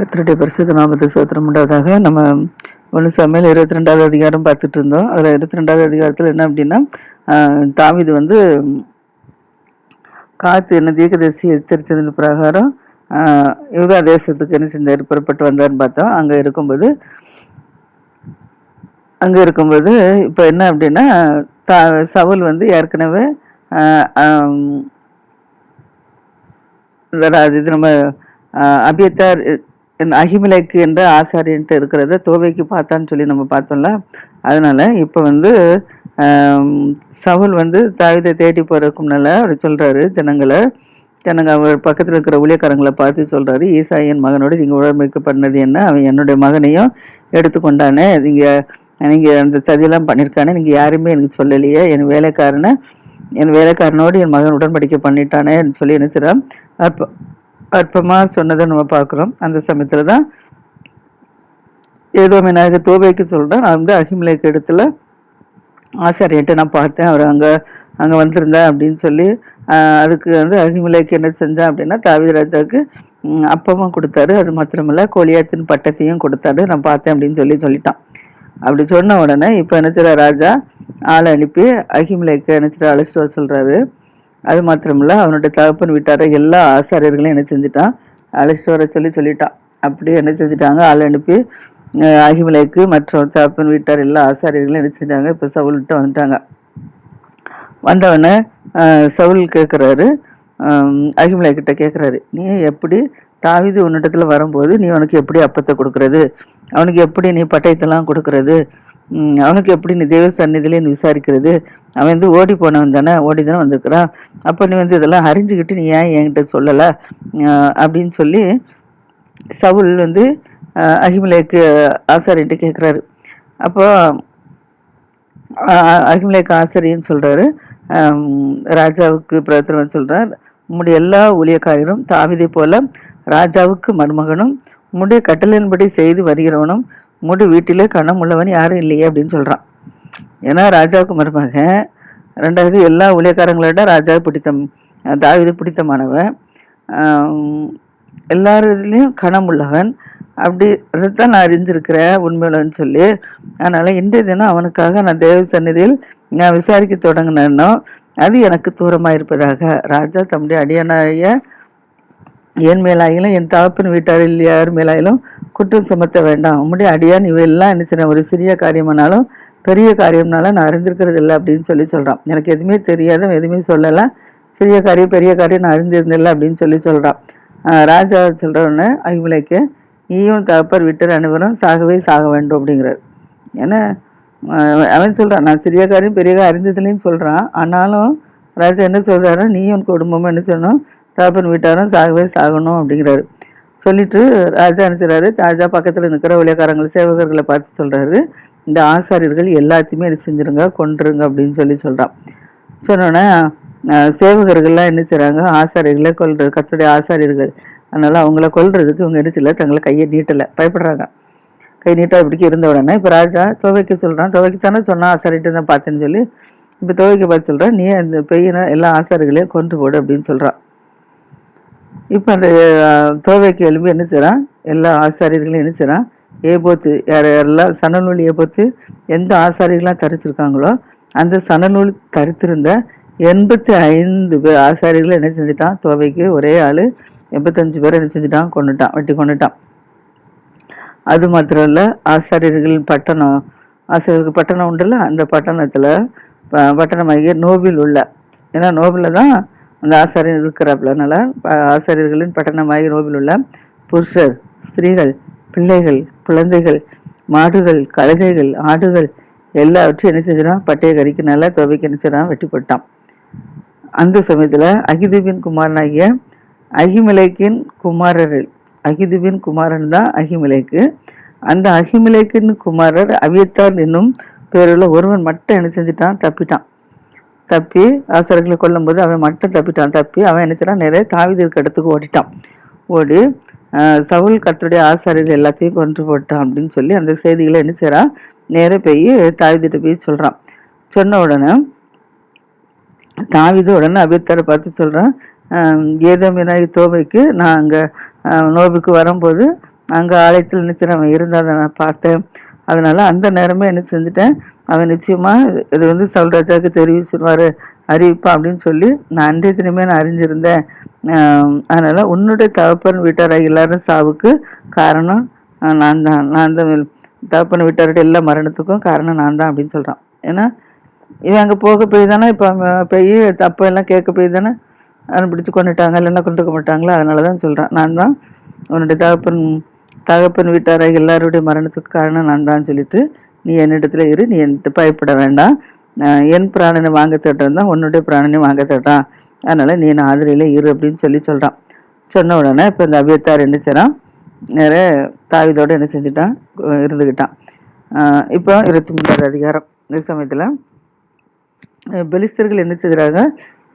கத்தருடைய பரிசுத்த நாமத்தை சோத்திரம் உண்டாவதாக. நம்ம ஒன்று சமையல் இருபத்தி ரெண்டாவது அதிகாரம் பார்த்துட்டு இருந்தோம். அதில் இருபத்தி ரெண்டாவது அதிகாரத்தில் என்ன அப்படின்னா தாவிது வந்து காத்து என்ன தீர்க்கதரிசி எச்சரித்ததன் பிரகாரம் யுகா தேசத்துக்கு என்ன செஞ்சார்? புறப்பட்டு வந்தார்னு பார்த்தோம். அங்கே இருக்கும்போது அங்கே இருக்கும்போது இப்போ என்ன அப்படின்னா தா சவுல் வந்து ஏற்கனவே இது நம்ம அபியத்தார் அகிமிலைக்கு என்ற ஆசாரியன்ட்டு இருக்கிறத தோவைக்கு பார்த்தான்னு சொல்லி நம்ம பார்த்தோம்ல. அதனால இப்போ வந்து சவுல் வந்து தாவிதை தேடி போறதுக்கு முன்னால அவர் சொல்றாரு ஜனங்களை ஜனங்க அவர் பக்கத்தில் இருக்கிற ஊழியக்காரங்களை பார்த்து சொல்றாரு ஈசா என் மகனோடு நீங்கள் உடம்புக்கு பண்ணது என்ன? அவன் என்னுடைய மகனையும் எடுத்துக்கொண்டானே நீங்கள் நீங்கள் அந்த சதியெல்லாம் பண்ணியிருக்கானே நீங்கள் யாருமே எனக்கு சொல்லலையே என் வேலைக்காரனை என் வேலைக்காரனோடு என் மகன் உடன்படிக்கை பண்ணிட்டானே சொல்லி நினைச்சிடான் அப்போ அற்பமாக சொன்னதை நம்ம பார்க்குறோம். அந்த சமயத்தில் தான் ஏதோ விநாயகர் தோபைக்கு சொல்கிறேன் நான் வந்து அகிமலைக்கு இடத்துல ஆசாரியன்ட்டு நான் பார்த்தேன். அவர் அங்கே அங்கே வந்திருந்தேன் அப்படின்னு சொல்லி அதுக்கு வந்து அகிமலைக்கு என்ன செஞ்சேன் அப்படின்னா தாவீது ராஜாவுக்கு அப்பமும் கொடுத்தாரு. அது மாத்திரமில்ல கோலியாத்தின் பட்டத்தையும் கொடுத்தாரு. நான் பார்த்தேன் அப்படின்னு சொல்லி சொல்லிட்டான். அப்படி சொன்ன உடனே இப்போ நினைச்சிட ராஜா? ஆளை அனுப்பி அகிமலைக்கு நினைச்சிட அழைச்சிட்டு வர சொல்கிறாரு அது மாத்திரமில்ல அவனுடைய தகப்பன் வீட்டார எல்லா ஆசாரியர்களையும் என்ன செஞ்சுட்டான்? அழைச்சிட்டு வர சொல்லி சொல்லிட்டான். அப்படி என்ன செஞ்சுட்டாங்க? ஆள் அனுப்பி அகிமலைக்கு மற்ற தகப்பன் வீட்டார் எல்லா ஆசாரியர்களும் என்ன செஞ்சாங்க இப்போ சவுல்கிட்ட வந்துட்டாங்க. வந்தவொடனே சவுல் கேட்குறாரு அகிமலை கிட்ட கேட்குறாரு நீ எப்படி தாவிது உன்னிடத்துல வரும்போது நீ அவனுக்கு எப்படி அப்பத்தை கொடுக்கறது? அவனுக்கு எப்படி நீ பட்டயத்தெல்லாம் கொடுக்கறது? அவனுக்கு எப்படி நீ தேவ சந்நிதியிலே நீ விசாரிக்கிறது? அவன் வந்து ஓடி போனவன் தானே ஓடி தானே வந்திருக்கிறான். அப்போ நீ வந்து இதெல்லாம் அறிஞ்சுக்கிட்டு நீ ஏன் என்கிட்ட சொல்லலை? அப்படின்னு சொல்லி சவுல் வந்து அகிமலேக்கு ஆசாரின்ட்டு கேட்குறாரு அப்போ அஹ், அகிமலேக்கு ஆசாரின்னு சொல்றாரு. ராஜாவுக்கு பிரதமர் சொல்கிறார் உம்முடைய எல்லா ஊழியக்காரரும் தாவிதை போல ராஜாவுக்கு மருமகனும் உம்முடைய கட்டளையின்படி செய்து வருகிறவனும் உம்முடைய வீட்டிலே கணம் உள்ளவன் யாரும் இல்லையே அப்படின்னு சொல்கிறான் ஏன்னா ராஜாவுக்கு மருமகன் ரெண்டாவது எல்லா ஊழியக்காரங்களோட ராஜா பிடித்தம் தாவிது பிடித்தமானவன். ஆம், எல்லாருலேயும் கணம் உள்ளவன் அப்படி அதைத்தான் நான் அறிஞ்சிருக்கிறேன் உண்மையிலன்னு சொல்லி அதனால் இன்றைய தினம் அவனுக்காக நான் தேவ சந்நிதியில் நான் விசாரிக்க தொடங்கினேன்னோ அது எனக்கு தூரமாக இருப்பதாக. ராஜா தம்முடைய அடியனாய என் மேலாயிலும் என் தாப்பின் வீட்டாரில் யார் மேலாயிலும் குற்றம் சுமத்த வேண்டாம். உம்முடைய அடியான் இவையெல்லாம் என்ன செய்ய ஒரு சிறிய காரியமானாலும் பெரிய காரியம்னால நான் அறிந்திருக்கிறது இல்லை அப்படின்னு சொல்லி சொல்கிறான் எனக்கு எதுவுமே தெரியாத எதுவுமே சொல்லலை. சிறிய காரியம் பெரிய காரியம் நான் அறிந்திருந்தில்லை அப்படின்னு சொல்லி சொல்கிறான் ராஜா சொல்றவொடனே அகிமலைக்கு நீயும் தகப்பர் விட்டர் அனைவரும் சாகவே சாக வேண்டும் அப்படிங்கிறார். ஏன்னா அவன் சொல்கிறான் நான் சிறிய காரியம் பெரிய காரியம் அறிந்ததுலேன்னு சொல்கிறான் ஆனாலும் ராஜா என்ன சொல்கிறாரு நீயும் உன் குடும்பமும் என்ன சொல்லணும் தகப்பன் வீட்டாரும் சாகவே சாகணும் அப்படிங்கிறாரு. சொல்லிட்டு ராஜா என்ன ராஜா பக்கத்தில் நிற்கிற ஊழியக்காரங்களை சேவகர்களை பார்த்து சொல்கிறாரு இந்த ஆசாரியர்கள் எல்லாத்தையுமே என்ன செஞ்சிருங்க கொன்றுருங்க அப்படின்னு சொல்லி சொல்கிறான் சொன்னோன்னே சேவகர்கள்லாம் என்ன செய்கிறாங்க ஆசாரியர்களை கொல்றது கத்துடைய ஆசாரியர்கள். அதனால் அவங்கள கொல்றதுக்கு இவங்க என்ன செய்யல? தங்களை கையை நீட்டல பயப்படுறாங்க. கை நீட்டா இப்படிக்கு இருந்த உடனே இப்போ ராஜா துவைக்க சொல்கிறான் துவைக்க தானே ஆசாரிட்டு தான் பார்த்தேன்னு சொல்லி இப்போ துவைக்க பார்த்து சொல்கிறான் நீ அந்த பெய்யனை எல்லா ஆசாரிகளையும் கொன்று போடு அப்படின்னு சொல்கிறான் இப்போ அந்த தோவைக்கு எலும்பி என்ன செய்கிறான் எல்லா ஆசாரியர்களும் என்ன செய்கிறான் ஏபோத்து யார் யாரெல்லாம் சணநூல் ஏபோத்து எந்த ஆசாரியர்களாம் தரிச்சிருக்காங்களோ அந்த சணநூல் தரித்திருந்த எண்பத்தி ஐந்து பேர் ஆசாரிகளை என்ன செஞ்சுட்டான்? தோவைக்கு ஒரே ஆள் எண்பத்தஞ்சு பேர் என்ன செஞ்சிட்டான்? கொண்டுட்டான் வெட்டி கொண்டுட்டான் அது மாத்திரம் இல்லை ஆசாரியர்கள் பட்டணம் ஆசிரியர்கள் பட்டணம் உண்டுல்ல அந்த பட்டணத்தில் ப- பட்டணமாகிய நோபில் உள்ள. ஏன்னா நோபில் தான் அந்த ஆசாரியர் இருக்கிறாப்புல. அதனால ஆசாரியர்களின் பட்டணமாகி நோவில் உள்ள புருஷர் ஸ்திரீகள் பிள்ளைகள் குழந்தைகள் மாடுகள் கழுதைகள் ஆடுகள் எல்லாவற்றையும் என்ன செஞ்சிடான் பட்டைய கறிக்கு நல்லா துவைக்க என்ன வெட்டி போட்டான். அந்த சமயத்தில் அகிதுபின் குமாரனாகிய அகிமிலைக்கின் குமாரர்கள் அகிதுபின் குமாரன் தான் அகிமிலைக்கு. அந்த அகிமிலைக்கின் குமாரர் அவியத்தார் என்னும் பேருள்ள ஒருவன் மட்டும் என்ன செஞ்சுட்டான்? தப்பிட்டான். தப்பி ஆசாரிகளை கொல்லும்போது அவன் மட்டும் தப்பிட்டான். தப்பி அவன் என்ன நிறைய தாவிது இருக்க இடத்துக்கு ஓடிட்டான். ஓடி சவுல் கத்தருடைய ஆசாரிகள் எல்லாத்தையும் கொன்று போட்டான் அப்படின்னு சொல்லி அந்த செய்திகளை என்ன செய்றான் நேர போய் தாவிதிட்ட போய் சொல்றான். சொன்ன உடனே தாவிது உடனே அபித்தரை பார்த்து சொல்றான் ஆஹ், ஏதோ வினாயி தோவைக்கு நான் அங்கே நோபுக்கு வரும்போது அங்கே ஆலயத்தில் நினைச்சு அவன் இருந்தாத நான் பார்த்தேன். அதனால அந்த நேரமே என்ன செஞ்சுட்டேன். அவன் நிச்சயமா இது வந்து சவுல்ராஜாவுக்கு தெரிவிச்சிருவாரு அறிவிப்பான் அப்படின்னு சொல்லி நான் அன்றைய தினமே நான் அறிஞ்சிருந்தேன். அதனால் அதனால உன்னுடைய தகப்பன் வீட்டாராக எல்லாரும் சாவுக்கு காரணம் நான் தான் நான் தான் தகப்பன் வீட்டாருடைய எல்லா மரணத்துக்கும் காரணம் நான் தான் அப்படின்னு சொல்றான். ஏன்னா இவன் அங்கே போக போய் தானே இப்போ போய் தப்பு எல்லாம் கேட்க போய் தானே அவனை பிடிச்சி கொண்டுட்டாங்க இல்லைன்னா கொண்டு இருக்க மாட்டாங்களா அதனால தான் சொல்கிறான் நான் தான் உன்னுடைய தகப்பன் தகப்பன் வீட்டார எல்லாருடைய மரணத்துக்கு காரணம் நான் தான் சொல்லிட்டு நீ என்னிடத்துல இரு நீ என்கிட்ட பயப்பட வேண்டாம். நான் என் பிராணனை வாங்க தேடுறது தான் உன்னுடைய பிராணனை வாங்க தேடுறான். அதனால நீ என் ஆதரையில இரு அப்படின்னு சொல்லி சொல்கிறான் சொன்ன உடனே இப்போ இந்த அபியத்தார் என்ன நிறைய நேர தாவிதோட என்ன செஞ்சுட்டான்? இருந்துக்கிட்டான் இப்போ இருபத்தி மூன்றாவது அதிகாரம். இந்த சமயத்தில் பெலிஸ்தர்கள் என்ன செய்கிறாங்க?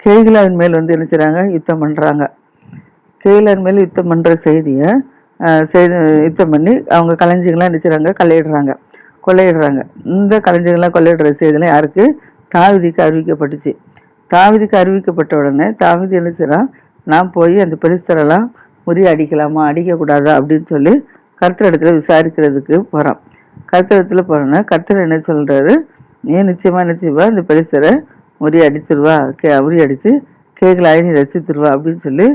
கேகிலாவின் மேல் வந்து என்ன செய்கிறாங்க யுத்தம் பண்ணுறாங்க கேகிலாவின் மேல் யுத்தம் பண்ணுற செய்தியை செய்தி யுத்தம் பண்ணி அவங்க கலைஞ்சிகளாம் என்ன செய்கிறாங்க கலையிடுறாங்க கொள்ளையிடுறாங்க. இந்த கலைஞர்கள்லாம் கொள்ளையிடுற செய்தியெல்லாம் யாருக்கு? தாவிதிக்கு அறிவிக்கப்பட்டுச்சு. தாவிதிக்கு அறிவிக்கப்பட்ட உடனே தாவிதி என்ன செய்கிறான் நான் போய் அந்த பெருஸ்தரெல்லாம் முறிய அடிக்கலாமா? அடிக்கக்கூடாதா? அப்படின்னு சொல்லி கர்த்தர் இடத்துல விசாரிக்கிறதுக்கு போகிறான் கர்த்தர் இடத்துல போனோன்னா கர்த்தர் என்ன சொல்கிறாரு நீ என்ன செய்வா இந்த பெருஸ்தரை முறிய அடிச்சிருவா. கே முறி அடித்து கேக்கலாய் நீ ரசித்துருவா. அப்படின்னு சொல்லி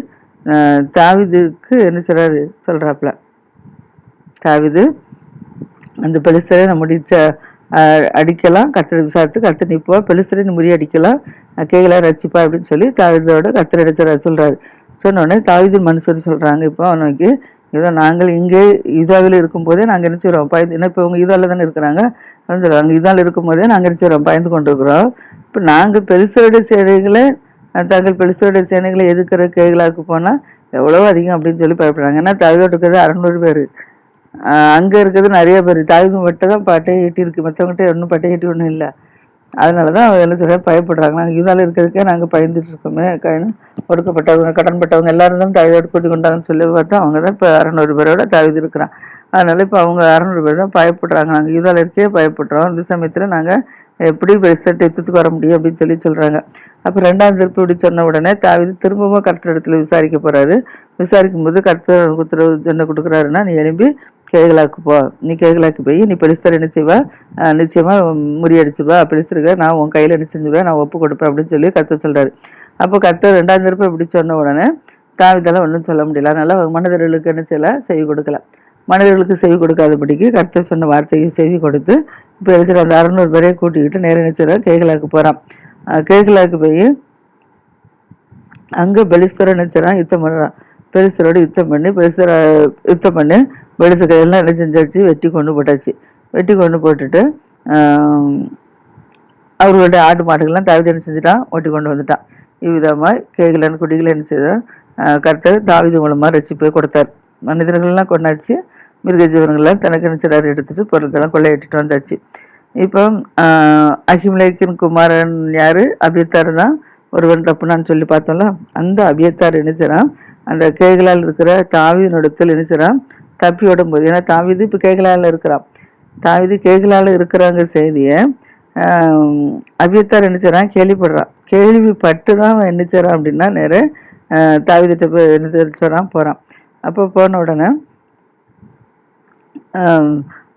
தாவிதுக்கு என்ன சொல்கிறாரு சொல்கிறாப்புல தாவிது அந்த பெலிஸ்தரை நம்ம அடிக்கலாம். கத்திர விசாரித்து கத்து நிற்பா பெலிஸ்தரின் முறி அடிக்கலாம் கேகலாம் ரசிப்பா அப்படின்னு சொல்லி தாவிதோட கத்திர அடிச்சார் சொல்கிறாரு சொன்னோடனே தாவிதின் மனுஷர் சொல்கிறாங்க இப்போ அவனுக்கு ஏதோ நாங்கள் இங்கே இதாவில் இருக்கும்போதே நாங்கள் என்ன செய்கிறோம் பயந்து ஏன்னா இப்போ இவங்க இதாவில் தானே இருக்கிறாங்க. அதான் சொல்றாங்க. இதால் இருக்கும்போதே நாங்கள் என்ன செய்கிறோம் பயந்து கொண்டு இருக்கிறோம் இப்போ நாங்கள் பெலிஸ்தருடைய சேனைகளை தங்கள் பெலிஸ்தருடைய சேனைகளை எதுக்கிற கேகலாவுக்கு போனால் எவ்வளோ அதிகம் அப்படின்னு சொல்லி பயப்படுறாங்க. ஏன்னா தாவிதோடு இருக்கிறது அறநூறு பேர். அங்கே இருக்கிறது நிறைய பேர். தாயுதும் மட்டும் தான் பட்டை ஈட்டி இருக்குது மற்றவங்ககிட்ட ஒன்றும் பட்டை ஈட்டி ஒன்றும் இல்லை. அதனால தான் அவங்க என்ன சொல்ல பயப்படுறாங்க. நாங்கள் இதால் இருக்கிறதுக்கே நாங்கள் பயந்துட்டு இருக்கோமே. கைன்னு ஒடுக்கப்பட்டவங்க கடன்பட்டவங்க எல்லாரும் தான் தாவிதோடு கூட்டி கொண்டாங்கன்னு சொல்லி பார்த்தா அவங்க தான் இப்போ அறநூறு பேரோட தாயுது இருக்கிறான் அதனால இப்போ அவங்க அறநூறு பேர் தான் பயப்படுறாங்க. நாங்கள் இதால் இருக்கே பயப்படுறோம். இந்த சமயத்தில் நாங்கள் எப்படி பெருசட்டு யுத்தத்துக்கு வர முடியும் அப்படின்னு சொல்லி சொல்கிறாங்க அப்போ ரெண்டாம் திருப்பி இப்படி சொன்ன உடனே தாவிது திரும்பவும் கர்த்தர் இடத்துல விசாரிக்க போகிறாரு விசாரிக்கும் போது கர்த்தர் உத்தரவு என்ன கொடுக்குறாருன்னா நீ எழும்பி கேகலாக்கு போ நீ கேகலாக்கு போய் நீ பெலிஸ்தர் என்ன செய்வா? ஆஹ் நிச்சயமா முறியடிச்சுவா பெலிஸ்தருக்கு நான் உன் கையில் என்ன செஞ்சுவேன் நான் ஒப்பு கொடுப்பேன் அப்படின்னு சொல்லி கர்த்தர் சொல்றாரு. அப்போ கர்த்தர் ரெண்டாம் திருப்பி இப்படி சொன்ன உடனே தாவிதெல்லாம் ஒன்றும் சொல்ல முடியல. அதனால அவங்க மனிதர்களுக்கு என்ன செய்யல? செவி கொடுக்கலாம் மனிதர்களுக்கு செவி கொடுக்காதபடிக்கு கர்த்தர் சொன்ன வார்த்தைக்கு செவி கொடுத்து இப்போ இருக்கிற அந்த அறநூறு பேரையும் கூட்டிக்கிட்டு நேர நினைச்சிட கேகலாக்கு போகிறான் கேகலாக்கு போய் அங்கே பெலிஸ்தரை நினைச்சிடான் யுத்தம் பண்ணுறான் பெலிஸ்தரோட யுத்தம் பண்ணி பெலிஸ்தரை யுத்தம் பண்ணி பெலிஸ்தரை கையெல்லாம் என்ன செஞ்சாச்சு வெட்டி கொண்டு போட்டாச்சு. வெட்டி கொண்டு போட்டுட்டு அவர்களுடைய ஆடு மாடுகள்லாம் தாவித என்ன செஞ்சுட்டான். ஒட்டி கொண்டு வந்துட்டான். இவ்விதமாக கேகலன் குடிகளை என்ன செய்தான் கருத்தர் தாவிது மூலமாக ரசிப்பை கொடுத்தார். மனிதர்கள்லாம் கொண்டாச்சு. மிருக ஜீவனங்கள்லாம் தனக்கு நினைச்சார் எடுத்துட்டு பொருட்கள்லாம் கொள்ளையிட்டு வந்தாச்சு. இப்போ ஆஹ், குமாரன் யார்? அபியத்தார் தான் ஒருவன் தப்புனான்னு சொல்லி பார்த்தோம்ல அந்த அபியத்தார் நினைச்சான் அந்த கேகலால் இருக்கிற தாவிதனுடத்தில் நினைச்சான் தப்பி ஓடும் போது ஏன்னா தாவிது இப்போ கேகலால இருக்கிறான். தாவிது கேகலால இருக்கிறாங்க செய்தியை அபியத்தார் நினைச்சான் கேள்விப்படுறான். கேள்விப்பட்டு தான் அவன் என்ன செய்றான் அப்படின்னா நேர தாவிதிட்ட போய் என்ன சொல்றான் அப்போ போன உடனே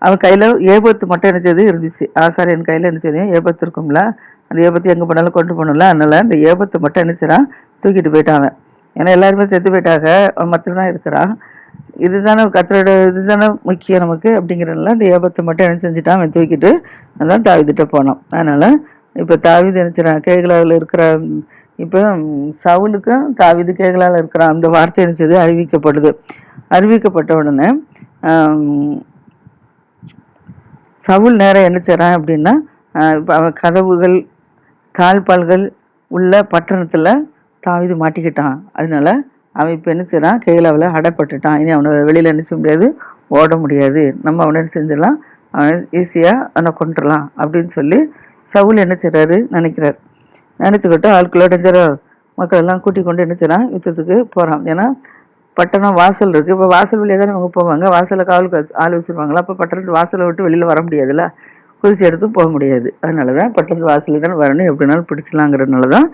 அவன் கையில் ஏபத்து மட்டும் என்ன செய்து இருந்துச்சு. ஆசாரியன் கையில் என்ன செய்யும் ஏபத்து இருக்கும்ல அந்த ஏபத்து எங்கே போனாலும் கொண்டு போகணும்ல அதனால் அந்த ஏபத்தை மட்டும் என்ன தூக்கிட்டு போயிட்டான் அவன். ஏன்னா எல்லாருமே செத்து போயிட்டாங்க அவன் மட்டும் தான் இருக்கிறான். இதுதானே கத்தரோட இதுதானே முக்கியம் நமக்கு அப்படிங்கிறதுனால அந்த ஏபத்தை மட்டும் என்ன செஞ்சுட்டான்? அவன் தூக்கிட்டு அதான் தாவிதிட்ட போனான். அதனால் இப்போ தாவிது நினச்சிடான் கேகலாவில் இருக்கிற இப்போ சவுலுக்கும் தாவிது கேகலாவில் இருக்கிறான். அந்த வார்த்தை நினச்சது அறிவிக்கப்படுது. அறிவிக்கப்பட்ட உடனே சவுல் நேரம் என்ன செய்கிறான் அப்படின்னா இப்போ அவன் கதவுகள் தாழ்பால்கள் உள்ள பட்டணத்தில் தாவிது மாட்டிக்கிட்டான். அதனால அவன் இப்போ என்ன செய்யறான் கேலாவில் அடைப்பட்டுட்டான். இனி அவனை வெளியில் என்ன செய்ய முடியாது? ஓட முடியாது. நம்ம அவனை என்ன செஞ்சிடலாம்? அவனை ஈஸியாக அவனை கொண்டுடலாம் அப்படின்னு சொல்லி சவுல் என்ன செய்கிறாரு நினைக்கிறார். நினைத்துக்கிட்டு ஆட்களோட ஜர மக்கள் எல்லாம் கூட்டி கொண்டு என்ன செய்யறான் யுத்தத்துக்கு போகிறான் ஏன்னா பட்டணம் வாசல் இருக்குது இப்போ வாசல் வழியாக தானே இவங்க போவாங்க. வாசலில் காவலுக்கு ஆள் வச்சுருவாங்களா? அப்போ பட்டணத்து வாசலை விட்டு வெளியில் வர முடியாதுல்ல. குதிச்சு எடுத்தும் போக முடியாது. அதனால தான் பட்டத்து வாசலில் தானே வரணும் எப்படினாலும் பிடிச்சலாங்கிறதுனால தான்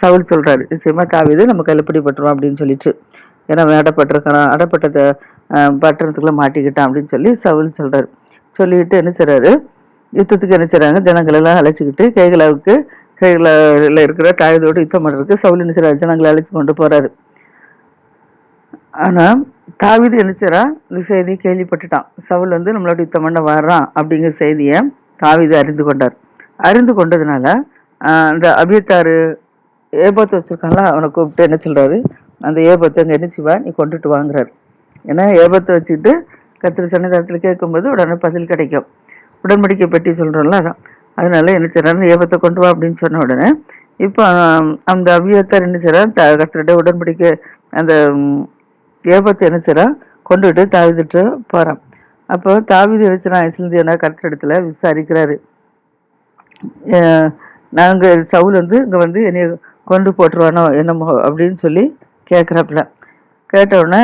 சவுல் சொல்கிறாரு நிச்சயமாக தாவிது நம்ம கையில் பிடிபட்டுருவோம் அப்படின்னு சொல்லிட்டு. ஏன்னா அவன் அடப்பட்டத்தை பட்டணத்துக்குள்ளே மாட்டிக்கிட்டான் அப்படின்னு சொல்லி சவுல் சொல்கிறாரு சொல்லிட்டு என்ன செய்கிறாரு யுத்தத்துக்கு என்ன செய்கிறாங்க ஜனங்களெல்லாம் அழைச்சிக்கிட்டு கைகளாவுக்கு கைகளால இருக்கிற தாயதோடு யுத்தம் பண்ணுறதுக்கு சவுல் என்ன ஜனங்களை அழைச்சி கொண்டு போகிறாரு ஆனால் தாவிது என்ன இந்த செய்தியை கேள்விப்பட்டுட்டான். சவுல் வந்து நம்மளோட யுத்தம் பண்ண வர்றான் அப்படிங்கிற செய்தியை தாவிது அறிந்து கொண்டார். அறிந்து கொண்டதுனால அந்த அபியத்தாறு ஏபத்தை வச்சுருக்காங்களா அவனை கூப்பிட்டு என்ன சொல்கிறாரு அந்த ஏபத்தை அங்கே என்ன செய்வா? நீ கொண்டுட்டு வாங்குறாரு. ஏன்னா ஏபத்தை வச்சுக்கிட்டு கத்திர சன்னிதானத்தில் கேட்கும்போது உடனே பதில் கிடைக்கும். உடன்படிக்கை பற்றி சொல்கிறோம்ல அதான். அதனால என்ன செய்றாரு? ஏபத்தை கொண்டு வா அப்படின்னு சொன்ன உடனே இப்போ அந்த அபியத்தார் என்ன செய்றான் கத்திரிட்ட உடன்படிக்கை அந்த ஏபத்து என்ன செய்கிறான் கொண்டுட்டு தாவிதிட்டு போகிறான் அப்போ தாவிதி வச்சுறான் இஸ்லிந்தியனா கர்த்தர் இடத்துல விசாரிக்கிறாரு. நாங்கள் சவுல் வந்து இங்கே வந்து என்னை கொண்டு போட்டுருவானோ என்னமோ அப்படின்னு சொல்லி கேட்குறாப்புல கேட்ட உடனே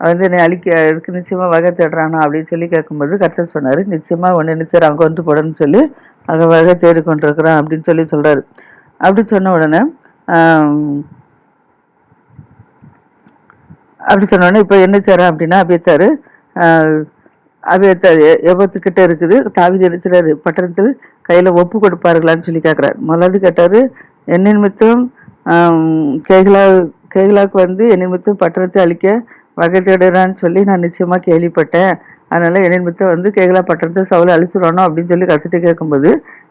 வந்து என்னை அழிக்க இதுக்கு நிச்சயமாக வகை தேடுறானா அப்படின்னு சொல்லி கேட்கும்போது கர்த்தர் சொன்னார் நிச்சயமாக ஒன்று நிச்சயம் அங்கே கொண்டு போடணும்னு சொல்லி அங்கே வகை தேடி கொண்டிருக்கிறான் அப்படின்னு சொல்லி சொல்கிறாரு அப்படி சொன்ன உடனே அப்படி சொன்னோன்னே இப்போ என்ன செய்கிறேன் அப்படின்னா அபேத்தார் அபியத்தார் எபத்துக்கிட்ட இருக்குது தாவிதி நினைச்சாரு பட்டணத்தில் கையில் ஒப்பு கொடுப்பார்களான்னு சொல்லி கேட்குறாரு முதலாவது கேட்டார் என்ன நிமித்தம் கேகலா கேகலாவுக்கு வந்து என்ன நிமித்தம் பட்டணத்தை அழிக்க வகை தேடுறான்னு சொல்லி நான் நிச்சயமாக கேள்விப்பட்டேன். அதனால் என்ன நிமித்தம் வந்து கேகலா பட்டணத்தை சவுளை அழிச்சிடணும் அப்படின்னு சொல்லி கற்றுட்டு கேட்கும்போது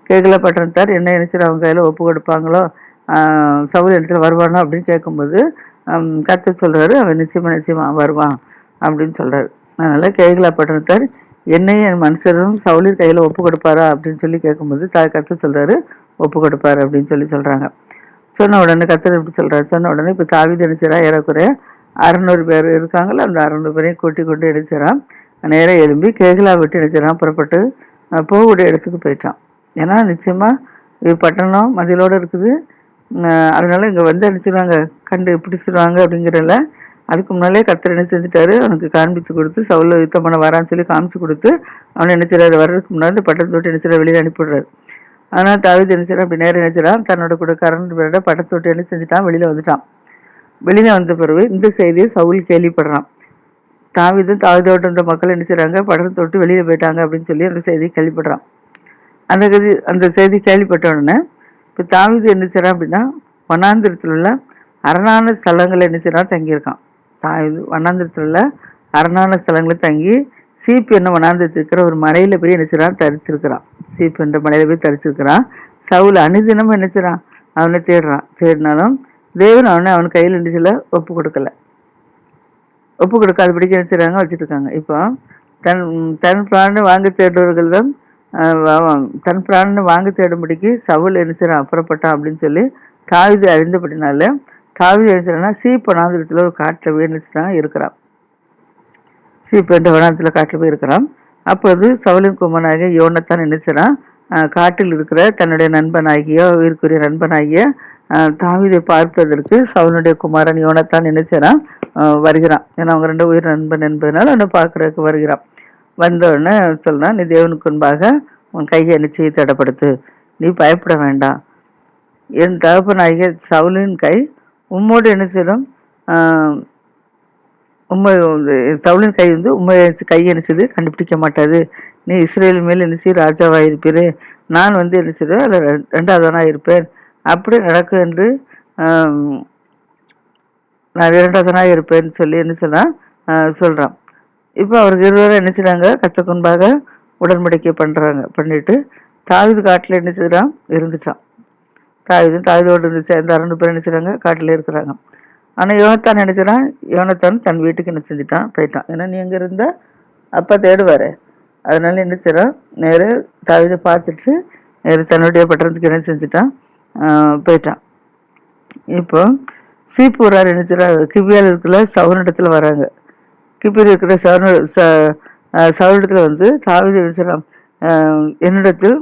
கேகலா பட்டணத்தார் என்ன நினைச்சிட்டு அவங்க கையில் ஒப்பு கொடுப்பாங்களோ? சவுல் இடத்துல வருவானோ அப்படின்னு கேட்கும்போது கத்து சொல்கிறாரு அவன் நிச்சயமாக நிச்சயமா வருவான் அப்படின்னு சொல்கிறாரு அதனால் கேகலா பட்டணத்தார் என்னையும் என் மனுஷரும் சவுளிர் கையில் ஒப்பு கொடுப்பாரா அப்படின்னு சொல்லி கேட்கும்போது தா கற்று சொல்கிறாரு ஒப்பு கொடுப்பாரு அப்படின்னு சொல்லி சொல்கிறாங்க சொன்ன உடனே கத்தர் எப்படி சொல்கிறார் சொன்ன உடனே இப்போ தாவி நினைச்சரா ஏறக்குறைய அறநூறு பேர் இருக்காங்களோ அந்த அறநூறு பேரையும் கூட்டி கொண்டு நினைச்சரான் நேராக எழும்பி கேகலா விட்டு நினைச்சரான் புறப்பட்டு போகக்கூடிய இடத்துக்கு போயிட்டான். ஏன்னா நிச்சயமாக இது பட்டணம் மதிலோட இருக்குது. அதனால இங்கே வந்து நினைச்சிருவாங்க கண்டு பிடிச்சிருவாங்க அப்படிங்கிறல அதுக்கு முன்னாலே கத்தர் என்ன செஞ்சுட்டாரு அவனுக்கு காண்பித்து கொடுத்து சவுல யுத்தம் பண்ண வரான்னு சொல்லி காமிச்சு கொடுத்து அவனை என்ன வர்றதுக்கு முன்னாடி பட்டணத்தை தொட்டு என்ன வெளியில் அனுப்பிடுறாரு ஆனால் ஆனா தாவீது என்ன அப்படி நேரம் என்ன தன்னோட கூட கரண்ட் பேரோட பட்டத்தை விட்டு என்ன செஞ்சுட்டான் வெளியில் வந்துட்டான். வெளியில் வந்த பிறகு இந்த செய்தியை சவுல் கேள்விப்படுறான். தாவிதும் தாவீதோட இருந்த மக்கள் என்ன செய்கிறாங்க பட்டணத்தை தொட்டு வெளியில போயிட்டாங்க அப்படின்னு சொல்லி அந்த செய்தியை கேள்விப்படுறான். அந்த கதி அந்த செய்தி கேள்விப்பட்ட உடனே இப்போ தாவிது என்ன செய்கிறான் அப்படின்னா வனாந்திரத்தில் உள்ள அரணான ஸ்தலங்களை என்ன செய்கிறான் தங்கியிருக்கான். தாவிது வனாந்திரத்தில் உள்ள அரணான ஸ்தலங்களை தங்கி சீப்பு என்ன வனாந்திரத்தில் இருக்கிற ஒரு மலையில் போய் என்ன செய்கிறான் தரிச்சிருக்கிறான் சீப்பு என்ற மலையில் போய் தரிச்சிருக்கிறான் சவுல் அனுதினமும் என்ன செய்கிறான் அவனை தேடுறான். தேடினாலும் தேவன் அவனை அவன் கையில் என்ன செய்யல? ஒப்பு கொடுக்கல. ஒப்பு கொடுக்காதபடிக்கு என்ன செய்கிறாங்க வச்சுருக்காங்க இப்போ தன் தன் பிராணனை வாங்க தேடுறவர்கள் தான் தன் பிராணனை வாங்கி தேடும்படிக்கு சவுல் என்ன அப்புறப்பட்டான் அப்படின்னு சொல்லி தாவிதை அறிந்தபடினால தாவிதை என்ன செய்றான்னா சீப் வனாந்திரத்தில் ஒரு காட்டில் போய் இருக்கிறான். சீப் என்ற வனாந்திரத்தில் காட்டில் போய் இருக்கிறான். அப்போது சவுலின் குமனாகிய யோனத்தான் என்ன காட்டில் இருக்கிற தன்னுடைய நண்பனாகிய உயிருக்குரிய நண்பனாகிய தாவிதை பார்ப்பதற்கு சவுலுடைய குமாரன் யோனத்தான் என்ன வருகிறான். ஏன்னா அவங்க ரெண்டு உயிர் நண்பன் என்பதனால் அவனை பார்க்கறதுக்கு வருகிறான். வந்தோடனே உடனே நீ தேவனுக்கு முன்பாக உன் கையை நிச்சய தடப்படுத்து. நீ பயப்பட வேண்டாம். என் தகப்பனாகிய சவுலின் கை உம்மோடு என்ன செய்யும்? உண்மை வந்து சவுலின் கை வந்து உண்மை கை என்ன செய்து கண்டுபிடிக்க மாட்டாது. நீ இஸ்ரேல் மேல் என்ன செய்ய ராஜாவாக இருப்பீரு. நான் வந்து என்ன செய்வேன்? அதில் ரெண்டாவதானாக இருப்பேன். அப்படி நடக்கும் என்று நான் இரண்டாவதனாக இருப்பேன்னு சொல்லி என்ன சொன்னால் சொல்கிறான் இப்போ அவருக்கு இருவரும் என்ன செய்கிறாங்க கத்தக்குன்பாக உடன்படிக்கை பண்ணுறாங்க பண்ணிட்டு தாவிது காட்டில் என்ன செய்கிறான் இருந்துட்டான் தாவிது தாவிதோடு இருந்துச்சு. அந்த ரெண்டு பேரும் என்ன செய்கிறாங்க காட்டில் இருக்கிறாங்க. ஆனால் யோனத்தான் நினச்சிடான் யோனத்தான் தன் வீட்டுக்கு என்ன செஞ்சுட்டான்? போயிட்டான். ஏன்னா நீ எங்கே இருந்தால் அப்பா தேடுவார். அதனால என்ன செய்கிறான் நேரு தாவிதை பார்த்துட்டு நேரு தன்னுடைய பட்டணத்துக்கு என்ன செஞ்சுட்டான்? போயிட்டான். இப்போ சீப்பூரார் என்ன செய்கிறார் கிவியால் இருக்கிற சவுனிடத்தில் வராங்க. கிபியில் இருக்கிற சவுன ச- சவரணத்தில் வந்து தாவிதை என்ன செய்றான் ஆஹ் என்னிடத்தில்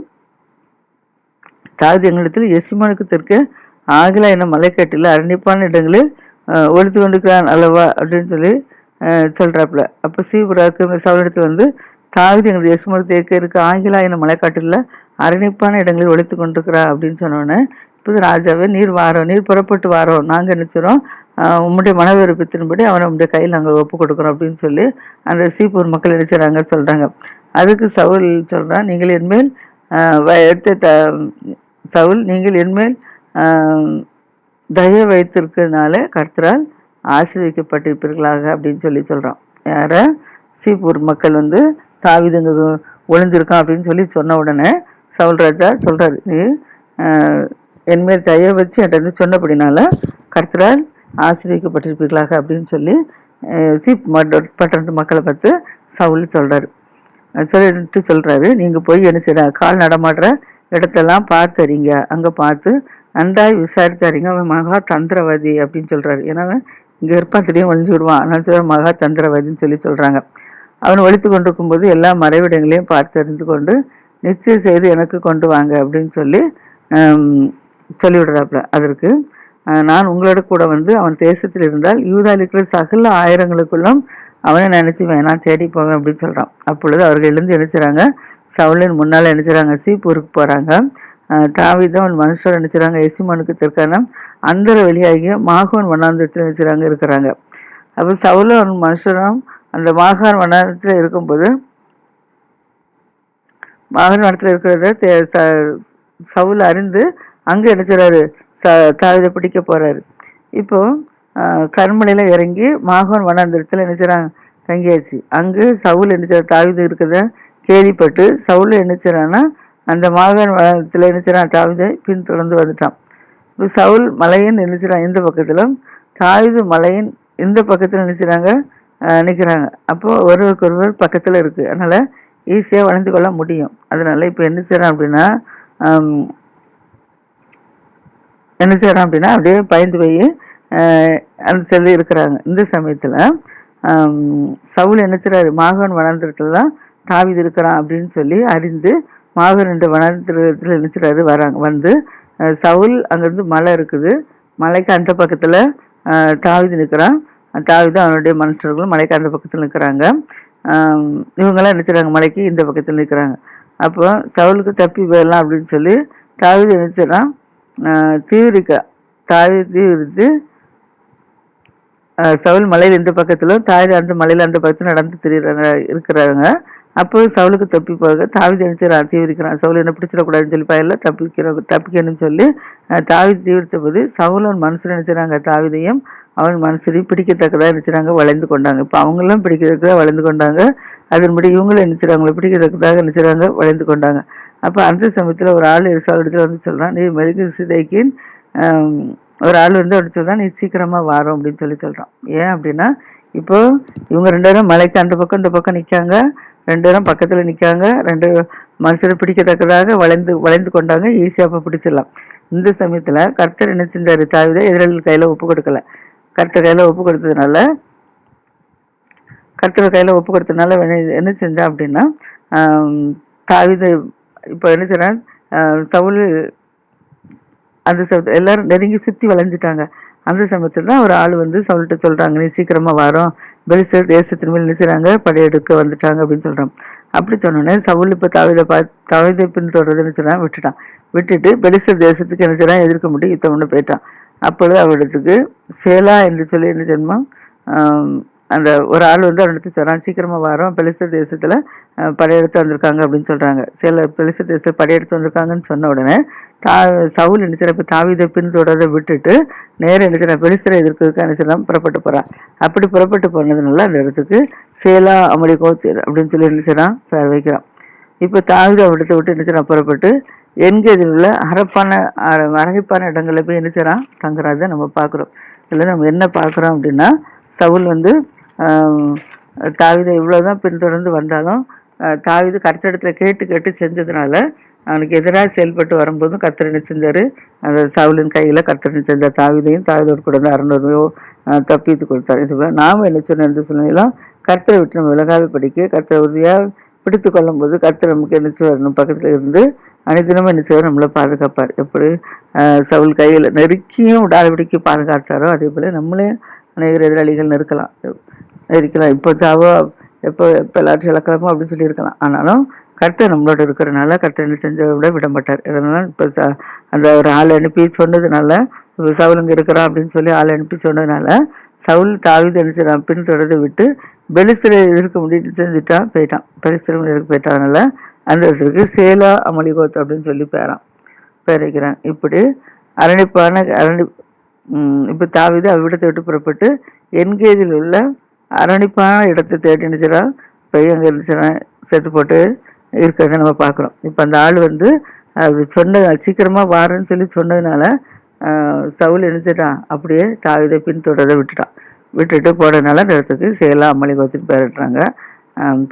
தாவிது எங்களிடத்தில் எசிமானுக்கு தெற்கே ஆகிலா என மலைக்காட்டில் அரணிப்பான இடங்களில் ஒழித்து கொண்டிருக்கிறான் அல்லவா? அப்படின்னு சொல்லி சொல்கிறாப்புல அப்போ சீபுராக்கு சவுனிடத்தில் வந்து தாவிது எங்களுக்கு எசுமன் தேக்க இருக்க. ஆகிலா என மலைக்காட்டில் அரணிப்பான இடங்களில் ஒளித்து கொண்டிருக்கிறா அப்படின்னு சொன்னோன்னே இப்போ ராஜாவே நீர் வாரோம் நீர் புறப்பட்டு வாரோம் நாங்கள் நினச்சிரோம் உம்முடைய மன விருப்பத்தின்படி அவனை உம்முடைய கையில் நாங்கள் ஒப்பு கொடுக்குறோம் அப்படின்னு சொல்லி அந்த சீப்பூர் மக்கள் என்ன செய்றாங்க சொல்கிறாங்க அதுக்கு சவுல் சொல்கிறான் நீங்கள் என்மேல் எடுத்த த சவுல் நீங்கள் என்மேல் தய வைத்திருக்கிறதுனால கர்த்தரால் ஆசிரியக்கப்பட்டிருப்பீர்களாக அப்படின்னு சொல்லி சொல்கிறான் யார? சீப்பூர் மக்கள் வந்து தாவிதுங்க ஒளிஞ்சிருக்கான் அப்படின்னு சொல்லி சொன்ன உடனே சவுல் ராஜா சொல்கிறாரு நீ என்மேல் தய வச்சு என்கிட்ட வந்து சொன்னபடினால கர்த்தரால் ஆசிரியக்கப்பட்டிருப்பீர்களாக அப்படின்னு சொல்லி சீப் மட்- பட்டணத்து மக்களை பார்த்து சவுல் சொல்கிறார் சொல்லிட்டு சொல்கிறாரு நீங்கள் போய் என்ன செய்ய கால் நடமாடுற இடத்தெல்லாம் பார்த்துறீங்க அங்கே பார்த்து நன்றாய் விசாரித்தாரிங்க அவன் மகா தந்திரவாதி அப்படின்னு சொல்கிறாரு ஏன்னா அவன் இங்கே இருப்பான் திடீர்னு ஒழிஞ்சு விடுவான். அதனால மகா தந்திரவாதின்னு சொல்லி சொல்கிறாங்க அவன் ஒழித்து கொண்டிருக்கும் போது எல்லா மறைவிடங்களையும் பார்த்து அறிந்து கொண்டு நிச்சயம் செய்து எனக்கு கொண்டு வாங்க அப்படின்னு சொல்லி சொல்லிவிடுறாப்புல. அதற்கு நான் உங்களோட கூட வந்து அவன் தேசத்தில் இருந்தால் யூதா இருக்கிற சகல ஆயிரங்களுக்குள்ளும் அவனை நினைச்சு வேணாம் தேடி போவேன் அப்படின்னு சொல்றான். அப்பொழுது அவர்கள் எழுந்து நினைச்சுறாங்க. சவுலின் முன்னால் நினைச்சுறாங்க. சீப்பூருக்கு போறாங்க. அஹ், தாவீதும் அவன் மனுஷர் நினைச்சாங்க எசிமனுக்கு தெற்கான அந்தர வெளியாகிய மாகோன் வண்ணாந்திரத்தில் நினைச்சுறாங்க இருக்கிறாங்க. அப்போ சவுலும் அவன் மனுஷரும் அந்த மாகான் வனாந்தரத்தில் இருக்கும்போது மாகாண வனத்தில் இருக்கிறத தே- ச- சவுல் அறிந்து அங்கே நினைச்சுறாரு. செய்றாரு பிடிக்க போகிறாரு இப்போ கண்மலையில் இறங்கி மாகான் வனாந்திரத்தில் என்ன தங்கியாச்சு. அங்கு சவுல் என்ன செய்யற இருக்கிறத கேள்விப்பட்டு சவுல் என்ன அந்த மாகாண வனத்தில் என்ன தாவிதை பின் பின்தொடர்ந்து வந்துட்டான். இப்போ சவுல் மலையின் என்ன இந்த பக்கத்திலும் தாவீது மலையின் இந்த பக்கத்தில் நினைச்சிறாங்க நிற்கிறாங்க அப்போது ஒருவருக்கு ஒருவர் பக்கத்தில் இருக்குது அதனால் ஈஸியாக வளர்ந்து கொள்ள முடியும். அதனால் இப்போ என்ன செய்கிறான் அப்படின்னா என்ன செய்றான் அப்படின்னா அப்படியே பயந்து போய் அந்த செல்லு இருக்கிறாங்க. இந்த சமயத்தில் சவுல் என்ன செய்கிறாரு மாகன் வனாந்திரத்துல தான் தாவீது இருக்கிறான் அப்படின்னு சொல்லி அறிந்து மாகன் என்ற வனாந்திரத்துல என்ன செய்றாரு? வராங்க. வந்து சவுல் அங்கேருந்து மலை இருக்குது. மலைக்கு அந்த பக்கத்தில் அஹ், நிற்கிறான் தாவீது அவனுடைய மனுஷர்களும் மலைக்கு அந்த பக்கத்தில் நிற்கிறாங்க இவங்கெல்லாம் என்ன செய்கிறாங்க மலைக்கு இந்த பக்கத்தில் நிற்கிறாங்க அப்போ சவுலுக்கு தப்பி போயிடலாம் அப்படின்னு சொல்லி தாவீது என்ன தீவிரிக்க தாய் தீவிரித்து சவுல் மலையில் இந்த பக்கத்திலும் தாய் அந்த மலையில் அந்த பக்கத்தில் நடந்து திரியிறாங்க இருக்கிறாங்க. அப்போ சவுலுக்கு தப்பி போக தாவி நினைச்சான் தீவிரிக்கிறான். சவுல் என்ன பிடிச்சிடக்கூடாதுன்னு சொல்லி பயல தப்பிக்கிறோம் தப்பிக்கணும்னு சொல்லி தாவி தாவீது போது சவுலன் அவன் மனுஷன் நினைச்சாங்க அவன் மனுஷரையும் பிடிக்கத்தக்கதாக நினைச்சாங்க வளைந்து கொண்டாங்க. இப்போ அவங்களும் பிடிக்கிறதுக்காக வளைந்து கொண்டாங்க. அதன்படி இவங்களும் நினைச்சாங்க பிடிக்கிறதுக்காக நினைச்சாங்க வளைந்து கொண்டாங்க. அப்போ அந்த சமயத்தில் ஒரு ஆள் எரிசால் இடத்துல வந்து சொல்கிறான் நீ மெழுகு சிதைக்கின் ஒரு ஆள் வந்து அப்படி சொல்கிறான் நீ சீக்கிரமாக வாரோம் அப்படின்னு சொல்லி சொல்கிறான் ஏன் அப்படின்னா இப்போ இவங்க ரெண்டு பேரும் மலைக்கு அந்த பக்கம் இந்த பக்கம் நிற்காங்க ரெண்டு பேரும் பக்கத்தில் நிற்காங்க ரெண்டு மனுஷரை பிடிக்கத்தக்கதாக வளைந்து வளைந்து கொண்டாங்க ஈஸியாக அப்போ பிடிச்சிடலாம். இந்த சமயத்தில் கர்த்தர் என்ன செஞ்சார்? தாவிதை எதிரிகள் கையில் ஒப்பு கொடுக்கல. கர்த்தர் கையில் ஒப்பு கொடுத்ததுனால கர்த்தர் கையில் ஒப்பு கொடுத்ததுனால என்ன- என்ன செஞ்சா அப்படின்னா தாவிதை இப்போ என்ன சொன்னால் சவுல் அந்த சமயத்தில் எல்லாரும் நெருங்கி சுற்றி வளைஞ்சிட்டாங்க. அந்த சமயத்தில் தான் ஒரு ஆள் வந்து சவுல்கிட்ட சொல்கிறாங்க நீ சீக்கிரமாக வரோம். பெலிசர் தேசத்தின் மேல் நினைச்சுறாங்க படையெடுக்க வந்துட்டாங்க அப்படின்னு சொல்கிறோம் அப்படி சொன்னோடனே சவுல் இப்போ தவிதை பார்த்து தவிதை பின்தொடர்றதுன்னு சொன்னால் விட்டுட்டான். விட்டுட்டு பெலிசர் தேசத்துக்கு என்ன செய்றான் எதிர்க்க முடியும் யுத்தம் ஒன்று போயிட்டான். அப்பொழுது அவரிடத்துக்கு சேலா என்று சொல்லி என்ன செய்யணுமா அந்த ஒரு ஆள் வந்து அவனிடத்து சொல்றான் சீக்கிரமாக வரோம் பெலிஸ்த தேசத்தில் படையெடுத்து வந்திருக்காங்க அப்படின்னு சொல்கிறாங்க சில பெலிஸ்த தேசத்தில் படையெடுத்து வந்திருக்காங்கன்னு சொன்ன உடனே தா சவுல் என்ன இப்போ தாவிதை தாவீதை விட்டுட்டு நேரம் என்ன செய்யறான் பெலிஸ்தரை எதிர்க்கிறதுக்கு என்ன செய்யறான் புறப்பட்டு போகிறான் அப்படி புறப்பட்டு போனதுனால அந்த இடத்துக்கு சேலா அமளி கோத்தி அப்படின்னு சொல்லி என்ன செய்யறான் பேர் வைக்கிறான். இப்போ தாவிதை அவடத்தை விட்டு என்ன செய்யறான் புறப்பட்டு என்கேதில் உள்ள அரப்பான அர- அரகைப்பான இடங்களில் போய் என்ன செய்யறான் தங்குறத நம்ம பார்க்குறோம். இதில் நம்ம என்ன பார்க்குறோம் அப்படின்னா சவுல் வந்து தாவிதை இவ்வளோ தான் பின்தொடர்ந்து வந்தாலும் தாவிது தாவீது இடத்துல கேட்டு கேட்டு செஞ்சதுனால அவனுக்கு எதிராக செயல்பட்டு வரும்போதும் கர்த்தர் என்ன அந்த சவுலின் கையில் கர்த்தர் என்ன செஞ்சார்? தாவீதையும் தாவீதோடு கூட வந்து அறநூறுவையோ தப்பித்து கொடுத்தார். இது போல நாம் என்ன சொன்ன எந்த சூழ்நிலையிலும் கர்த்தரை விட்டு நம்ம விலகாத படிக்க கர்த்தரை உறுதியாக பிடித்து கொள்ளும் போது கர்த்தர் நமக்கு என்ன செய்வார்? பக்கத்தில் இருந்து அனைத்தினமும் என்ன செய்வார்? நம்மளை பாதுகாப்பார். எப்படி? சவுல் கையில் நெருக்கியும் விடாதபடிக்கு பாதுகாத்தாரோ அதே போல் நம்மளே அநேகர் எதிராளிகள் நெருக்கலாம். இருக்கலாம். இப்போ சாவோ எப்போ எப்போ எல்லாரும் இழக்கலாமோ அப்படின்னு சொல்லி இருக்கலாம் ஆனாலும் கர்த்தர் நம்மளோட இருக்கிறனால கர்த்தர் என்ன செஞ்சதை விட விட மாட்டார். இதனால இப்போ ச- அந்த ஒரு ஆள் அனுப்பி சொன்னதுனால இப்ப சவுல் இருக்கிறான் அப்படின்னு சொல்லி ஆள் அனுப்பி சொன்னதுனால சவுல் தாவித என்ன பின் பின்தொடர்ந்து விட்டு பெலிஸ்திர எதிர்க்க முடியும் செஞ்சுட்டான் போயிட்டான். பெலிஸ்தரம் எதிர்க்க போயிட்டதுனால அந்த இடத்துக்கு சேலா அமளிகோத் அப்படின்னு சொல்லி பேரான். பேரைக்கிறான் இப்படி அரணிப்பான அரணி இப்போ இப்ப அவ்விடத்தை விட்டு புறப்பட்டு என்கேஜில் உள்ள அரணிப்பான இடத்தை தேடி நினைச்சிடா போய் அங்கே இருந்துச்சுன்னா செத்து போட்டு இருக்கிறத நம்ம பார்க்குறோம். இப்போ அந்த ஆள் வந்து அது சொன்ன சீக்கிரமாக வாரன்னு சொல்லி சொன்னதுனால சவுல் நினைச்சிட்டான் அப்படியே தாவிதை பின்தொடரதை விட்டுட்டான் விட்டுட்டு போனதுனால அந்த இடத்துக்கு சேலா அமளிகோத்தின் பேரிடுறாங்க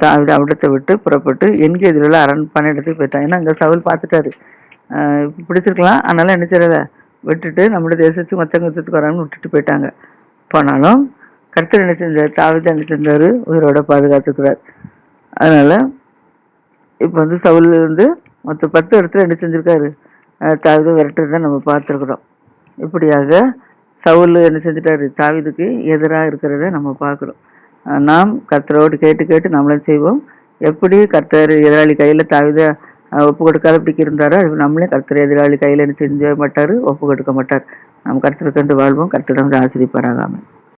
தாவித அவிடத்தை விட்டு புறப்பட்டு என்கேஜில் உள்ள அரண்பான இடத்துக்கு போயிட்டான். ஏன்னா அங்கே சவுல் பார்த்துட்டாரு. பிடிச்சிருக்கலாம். அதனால் என்ன விட்டுட்டு நம்மளோட தேசத்துக்கு மற்ற தேசத்துக்கு வரான்னு விட்டுட்டு போயிட்டாங்க. போனாலும் கர்த்தர் என்ன செஞ்சார்? தாவித என்ன செஞ்சார்? உயிரோட பாதுகாத்துக்கிறார். அதனால் இப்போ வந்து சவுல் வந்து மொத்த பத்து இடத்துல என்ன செஞ்சுருக்காரு? அஹ் தாவீதை விரட்டுறதை நம்ம பார்த்துருக்குறோம். இப்படியாக சவுல் என்ன செஞ்சிட்டாரு? தாவிதுக்கு எதிராக இருக்கிறத நம்ம பார்க்குறோம். நாம் கர்த்தரோடு கேட்டு கேட்டு நம்மளும் செய்வோம். எப்படி கர்த்தர் எதிராளி கையில் தாவித ஒப்பு கொடுக்காத இப்படி இருந்தாரோ அது நம்மளே கர்த்தர் எதிராளி கையில் என்ன செஞ்ச மாட்டார் ஒப்பு கொடுக்க மாட்டார். நம்ம கர்த்தர் கண்டு வாழ்வோம். கர்த்தரிடம் ஆசிரியப்பாராகாமல்